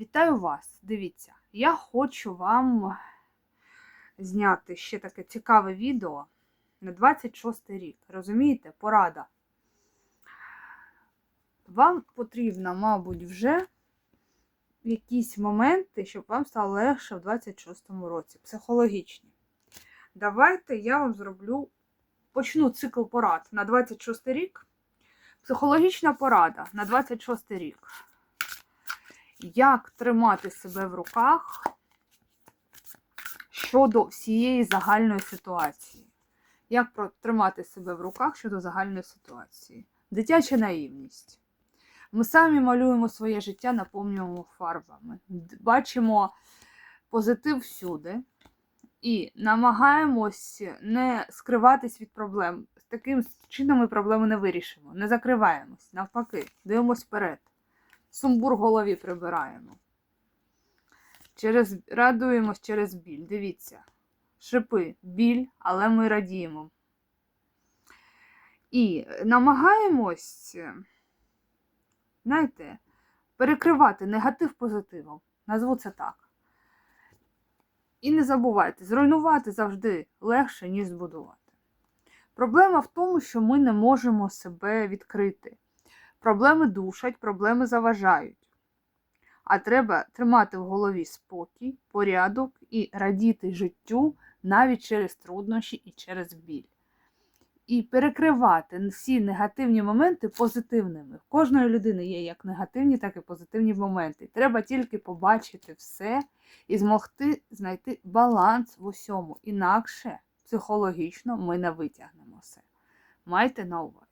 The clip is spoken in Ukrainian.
Вітаю вас! Дивіться, я хочу вам зняти ще таке цікаве відео на 26 рік. Розумієте? Порада. Вам потрібно, мабуть, вже якісь моменти, щоб вам стало легше в 26-му році. Психологічні. Давайте я вам зроблю, почну цикл порад на 26 рік. Психологічна порада на 26 рік. Як тримати себе в руках щодо всієї загальної ситуації? Як тримати себе в руках щодо загальної ситуації? Дитяча наївність. Ми самі малюємо своє життя, наповнюємо фарбами. Бачимо позитив всюди і намагаємось не скриватись від проблем. Таким чином ми проблеми не вирішимо. Не закриваємось, навпаки, дивимось вперед. Сумбур в голові прибираємо. Через, радуємось через біль. Дивіться. Шипи, біль, але ми радіємо. І намагаємось, е, знаєте, перекривати негатив позитивом. Назву це так. І не забувайте, зруйнувати завжди легше, ніж збудувати. Проблема в тому, що ми не можемо себе відкрити. Проблеми душать, проблеми заважають. А треба тримати в голові спокій, порядок і радіти життю навіть через труднощі і через біль. І перекривати всі негативні моменти позитивними. В кожної людини є як негативні, так і позитивні моменти. Треба тільки побачити все і змогти знайти баланс в усьому. Інакше психологічно ми не витягнемо все. Майте на увазі.